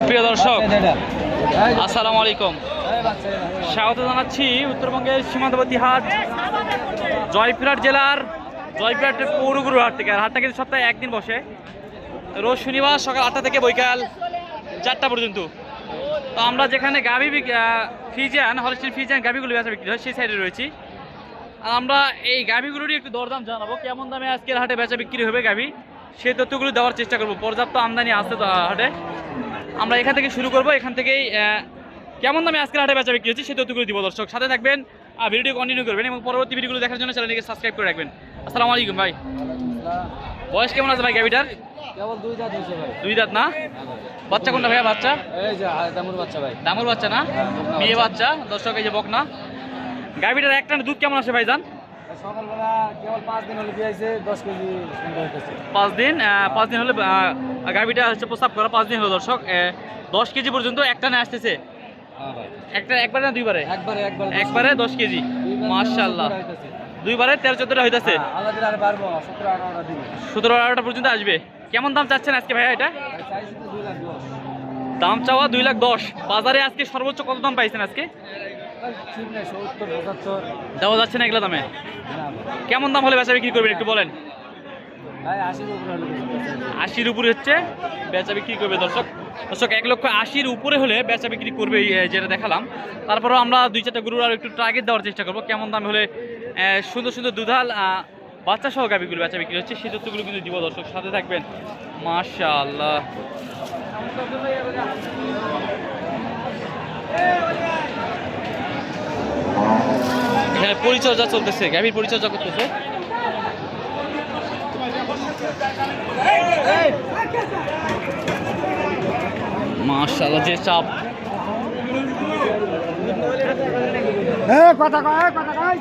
প্রিয় দর্শক আসসালামু আলাইকুম। স্বাগত জানাচ্ছি উত্তরবঙ্গের সীমান্তবর্তী হাট জয়পুরহাট জেলার জয়পুরহাট পৌরগুরু হাট থেকে। আর হাটটা কিন্তু সপ্তাহে একদিন বসে। রোজ শনিবার সকাল আটটা থেকে বৈকাল চারটা পর্যন্ত। তো আমরা যেখানে গাভি ফিজিয়ান হলস্টিন ফিজিয়ান গাভিগুলো বেচা বিক্রি হয় সেই সাইডে রয়েছি। আর আমরা এই গাভিগুলোরই একটু দরদাম জানাব। কেমন দামে আজকের হাটে বেচা বিক্রি হবে গাভি? সেই তথ্যগুলো দেওয়ার চেষ্টা করব। পর্যাপ্ত আমদানি আসতে তো হাটে। আমরা এখান থেকে শুরু করব। এখান থেকেই কেমন দামে আজকের হাটে বেচা বিক্রি হচ্ছে সেই তথ্যগুলো দিব দর্শক। সাথে থাকবেন আর ভিডিও কন্টিনিউ করবেন এবং পরবর্তী ভিডিওগুলো দেখার জন্য চ্যানেলটিকে সাবস্ক্রাইব করে রাখবেন। আসসালামু আলাইকুম ভাই। বয়স কেমন আছে ভাই গাভিটার? কেবল দুই দাঁত হয়েছে ভাই। দুই দাঁত না? বাচ্চা কোনটা ভাইয়া বাচ্চা? এই যে দামুর বাচ্চা ভাই। দামুর বাচ্চা না? মেয়ে বাচ্চা। দর্শক এই যে বকনা। গাভিটার একটা দুধ কেমন আসে ভাইজান সকালবেলা কেবল পাঁচ দিন হলে দিয়েছে দশ কেজি পাঁচ দিন পাঁচ দিন হলে গাভিটা হচ্ছে প্রস্তাব করা পাঁচ দিন হলো দর্শক। দশ কেজি পর্যন্ত একটা নিয়ে আসতেছে। হ্যাঁ একটা একবারে না দুইবারে? একবারে একবারে। একবারে দশ কেজি। মার্শাল্লাহ দুইবারে তেরো চোদ্দটা হইতেছে। পারব সতেরো আঠারোটা পর্যন্ত আসবে। কেমন দাম চাচ্ছেন আজকে ভাইয়া এটা? দাম চাওয়া দুই লাখ দশ। বাজারে আজকে সর্বোচ্চ কত দাম পাইছেন আজকে? দেওয়া যাচ্ছে না এগুলো দামে? কেমন দাম হলে বেচা বিক্রি করবেন একটু বলেন। আশির উপরে হচ্ছে বেচা বিক্রি করবে দর্শক। দর্শক, এক লক্ষ আশির উপরে হলে বেচা বিক্রি করবে যেটা দেখালাম। তারপরেও আমরা দুই চারটা গরুর আর একটু টার্গেট দেওয়ার চেষ্টা করব। কেমন দাম হলে সুন্দর সুন্দর দুধাল বাচ্চা সহ গাভিগুলো বেচা বিক্রি হচ্ছে, সেই তথ্যগুলো কিন্তু দিব দর্শক, সাথে থাকবেন। মাশাআল্লাহ। এখানে পরিচর্যা চলতেছে, গাভীর পরিচর্যা করতেছে। মাশাআল্লাহ যে চাপ। কথা কয় কথা কয়।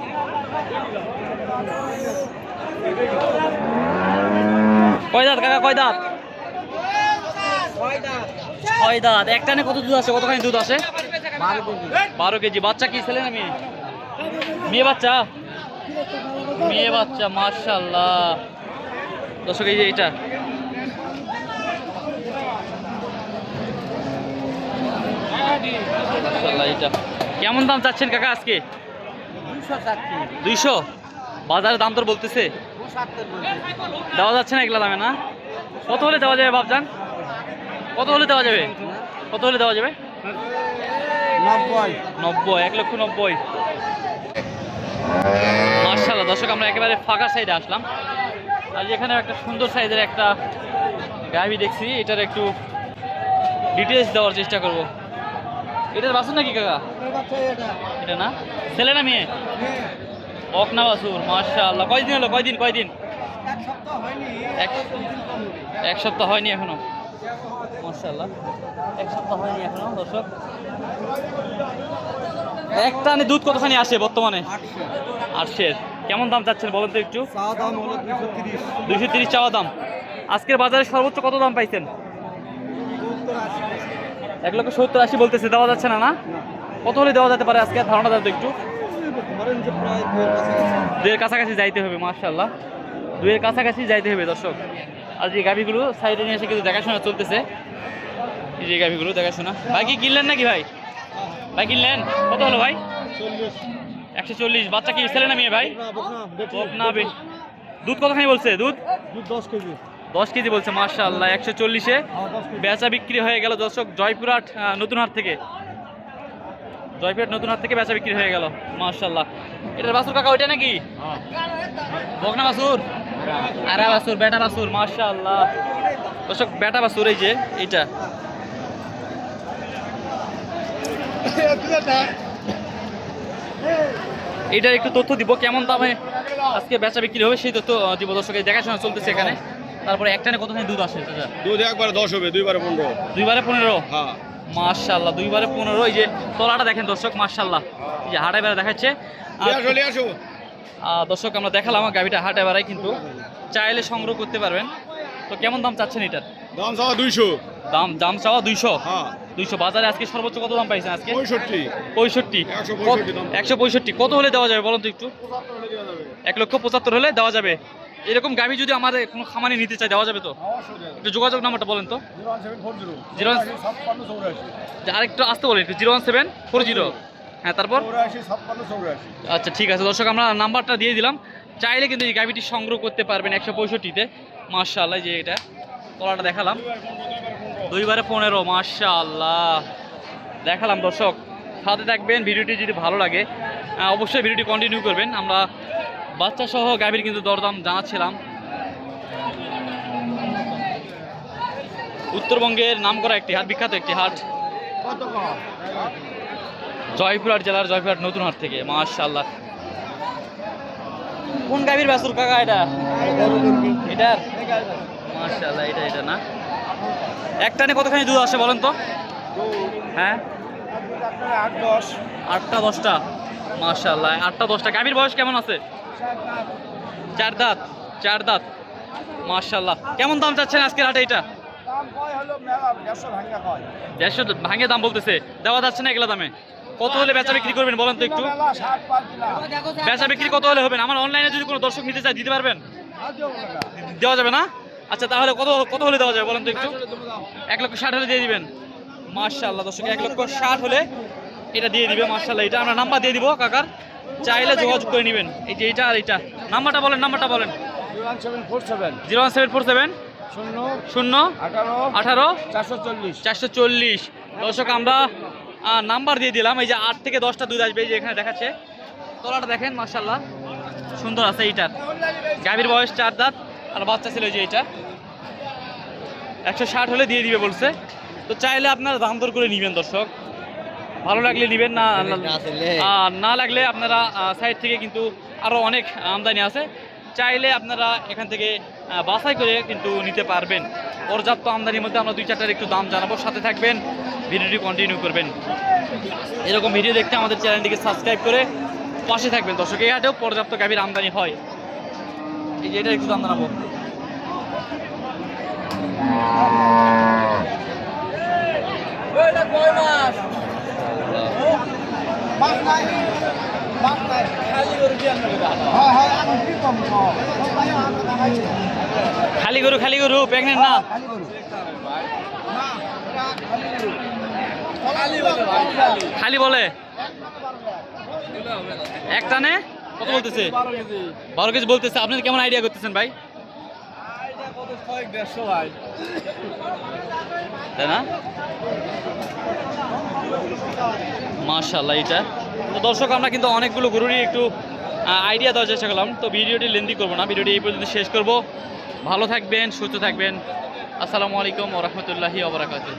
কয় দাঁত কাকা কয় দাঁত? ছয় দাঁত? একটানে কত দুধ আসে কতখানি দুধ আছে? বারো কেজি। বারো কেজি বাচ্চা কি ছেলে না মেয়ে? মেয়ে বাচ্চা? মেয়ে বাচ্চা মার্শাল্লাহ দর্শক এই যে এটা। এটা কেমন দাম চাচ্ছেন কাকা আজকে? দুশো দুইশো? বাজারে দাম তোর বলতেছে। দেওয়া যাচ্ছে না এগুলা দামে না? কত হলে দেওয়া যাবে বাবজান কত হলে দেওয়া যাবে? কত হলে দেওয়া যাবে? নব্বই। নব্বই এক লক্ষ নব্বই। মার্শাল্লাহ দর্শক আমরা একেবারে ফাঁকা সাইডে আসলাম। আর এখানে একটা সুন্দর সাইজের একটা গাভি দেখছি, এটার একটু ডিটেলস দেওয়ার চেষ্টা করব। এটার বাসুর নাকি কাকা? এটা না? ছেলে না মেয়ে? অক না বাসুর মার্শাল্লাহ কয়দিন হলো? কয়দিন কয়দিন? এক এক সপ্তাহ হয়নি এখনও। মার্শাল্লাহ এক সপ্তাহ হয়নি এখনও, দর্শক। এক টানে দুধ কতখানি আসে বর্তমানে? আটশের। কেমন দাম চাচ্ছেন বলেন তো একটু? দুইশো তিরিশ। চাওয়া দাম। আজকের বাজারে সর্বোচ্চ কত দাম পাইছেন? এক লক্ষ সত্তর আশি বলতেছে দেওয়া যাচ্ছে না না? কত হলে দেওয়া যেতে পারে আজকে? ধারণা দেন তো একটু। দুয়ের কাছাকাছি। যাইতে হবে মার্শাল্লাহ দুয়ের কাছাকাছি যাইতে হবে দর্শক। আর যে গাভিগুলো সাইডে নিয়ে এসে কিন্তু দেখাশোনা চলতেছে। এই যে গাভিগুলো দেখাশোনা। ভাই কি কিনলেন নাকি ভাই? ভাই কিনলেন? কত হলো ভাই? চল্লিশ। একশো চল্লিশ বাচ্চা কি ছেলে না মেয়ে ভাই? না, দুধ কতখানি বলছে? দুধ? দুধ দশ কেজি। দশ কেজি বলছে মার্শাল্লাহ একশো চল্লিশে। হ্যাঁ। বেচা বিক্রি হয়ে গেল দর্শক জয়পুরহাট নতুন হাট থেকে। জয়পুরহাট নতুন হাট থেকে বেচা বিক্রি হয়ে গেল মার্শাল্লাহ এটার বাসুর কাকা ওইটা নাকি? বকনা বাসুর? আরে বাসুর বেটা বাসুর মার্শাল্লাহ দর্শক বেটা বাসুর এই যে এইটা। এটার একটু তথ্য দিব কেমন দামে আজকে বেচা বিক্রি হবে সেই তথ্য দিব দর্শক এই দেখাশোনা চলতেছে এখানে। তারপরে একটানে কতখানি দুধ আসে? দুধ একবার দশ হবে দুইবারে পনেরো। দুইবারে পনেরো? হ্যাঁ। মার্শাল্লাহ দুইবারে পনেরো। এই যে তলাটা দেখেন দর্শক মার্শাল্লাহ এই যে হাটে বেড়া দেখাচ্ছে। দর্শক আমরা দেখালাম আমার গাড়িটা হাটে বেড়ায় কিন্তু। চাইলে সংগ্রহ করতে পারবেন। তো কেমন দাম চাচ্ছেন এটার? দাম চাওয়া দুইশো। দাম দাম চাওয়া দুইশো। হ্যাঁ। দুইশো বাজারে আজকে সর্বোচ্চ কত দাম পাইছেন আজকে? পঁয়ষট্টি। পঁয়ষট্টি। একশো পঁয়ষট্টি কত হলে দেওয়া যাবে বলুন তো একটু? এক লক্ষ পঁচাত্তর হলে দেওয়া যাবে। এরকম গাভি যদি আমাদের কোনো খামারে নিতে চাই দেওয়া যাবে তো? একটু যোগাযোগ নাম্বারটা বলেন তো। জিরো আরেকটু আসতে বলেন একটু। Zero one seven four zero. হ্যাঁ তারপর? আচ্ছা ঠিক আছে। দর্শক আমরা নাম্বারটা দিয়ে দিলাম। চাইলে কিন্তু এই গাভিটি সংগ্রহ করতে পারবেন একশো পঁয়ষট্টিতে। মার্শাল্লাহ যে এটা। তলাটা দেখালাম। দুইবারে পনেরো মার্শাল্লাহ দেখালাম দর্শক সাথে থাকবেন ভিডিওটি যদি ভালো লাগে অবশ্যই ভিডিওটি কন্টিনিউ করবেন। আমরা বাচ্চা সহ গাভীর কিন্তু দরদাম জানাচ্ছিলাম। উত্তরবঙ্গের নামকরা একটি হাট বিখ্যাত একটি হাট। জয়পুরহাট জেলার জয়পুরহাট নতুন হাট থেকে মাশাল্লাহ কোন গাভীর বাসুর কাকা এটা? এটার? মাশাল্লাহ এটা এটা না? একটানে কতখানি দুধ আসে বলেন তো? হ্যাঁ? আটটা, দশটা। মাশাল্লাহ আটটা, দশটা। গাভীর বয়স কেমন আছে? চার দাঁত চার দাঁত। মাশাল্লাহ কেমন দাম চাচ্ছেন আজকের হাটে এটা দেড়শো ভাঙে দাম বলতেছে। দেওয়া যাচ্ছে না এগুলা দামে। কত হলে বেচা বিক্রি করবেন বলেন তো একটু? বেচা বিক্রি কত হলে হবে? আমার অনলাইনে যদি কোনো দর্শক নিতে চায়, দিতে পারবেন? দেওয়া যাবে না? আচ্ছা তাহলে কত কত হলে দেওয়া যাবে বলেন তো একটু? এক লক্ষ ষাট হলে দিয়ে দিবেন। মার্শাল্লাহ দর্শক এক লক্ষ ষাট হলে এটা দিয়ে দিবে মার্শাল্লাহ এটা আমরা নাম্বার দিয়ে দিব কাকার। চাইলে যোগাযোগ করে নেবেন। এই যে এটা আর এটা নাম্বারটা বলেন নাম্বারটা বলেন। Zero one seven four seven. শূন্য। শূন্য। আঠারো। আঠারো। চারশো চল্লিশ। চারশো চল্লিশ। দর্শক আমরা নাম্বার দিয়ে দিলাম। এই যে আট থেকে দশটা দুধ আসবে এই যে এখানে দেখাচ্ছে। তলাটা দেখেন মার্শাল্লাহ সুন্দর আছে এইটার। গাভীর বয়স চার দাঁত। আর বাচ্চা ছিল যে এইটা একশো ষাট হলে দিয়ে দিবে বলছে। তো চাইলে আপনারা দাম দর করে নেবেন দর্শক। ভালো লাগলে নেবেন না আর না লাগলে আপনারা সাইড থেকে কিন্তু আরও অনেক আমদানি আছে। চাইলে আপনারা এখান থেকে বাছাই করে কিন্তু নিতে পারবেন। পর্যাপ্ত আমদানির মধ্যে আমরা দুই চারটার একটু দাম জানাব। সাথে থাকবেন ভিডিওটি কন্টিনিউ করবেন। এরকম ভিডিও দেখতে আমাদের চ্যানেলটিকে সাবস্ক্রাইব করে পাশে থাকবেন। দর্শক এই হাটেও পর্যাপ্ত গাভীর আমদানি হয়। এই যে এটা একটু দাম জানাব খালি গরু খালি গরু প্রেগনেন্ট না। খালি বলে। বলে একটানে কত বলতেছে? বারো কেজি বলতেছে। আপনি কেমন আইডিয়া করতেছেন ভাই? তাই না? মার্শাল্লাহ এটা। তো দর্শক, আমরা কিন্তু অনেকগুলো গরুরই একটু আইডিয়া দেওয়ার চেষ্টা করলাম। তো ভিডিওটি লেন্দি করব না। ভিডিওটি এই পর্যন্ত শেষ করব। ভালো থাকবেন, সুস্থ থাকবেন। আসসালামু আলাইকুম ও রহমতুল্লাহি ওবরাকাতুহ